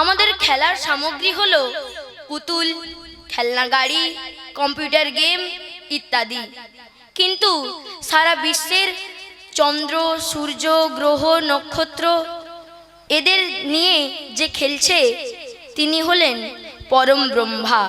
আমাদের খেলার সামগ্রী হলো পুতুল, খেলনা গাড়ি, কম্পিউটার গেম ইত্যাদি। কিন্তু সারা বিশ্বের চন্দ্র, সূর্য, গ্রহ, নক্ষত্র এদের নিয়ে যে খেলছে, তিনি হলেন পরম ব্রহ্মা।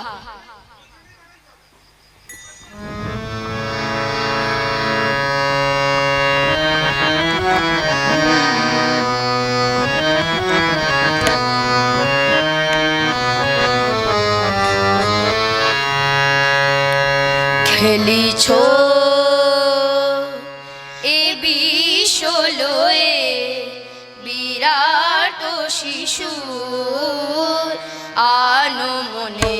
এনেছ এ বিশলয়ে বিরাট শিশু আনো মনে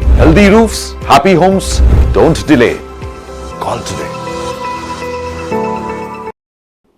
Healthy roofs, happy homes, don't delay. Call today.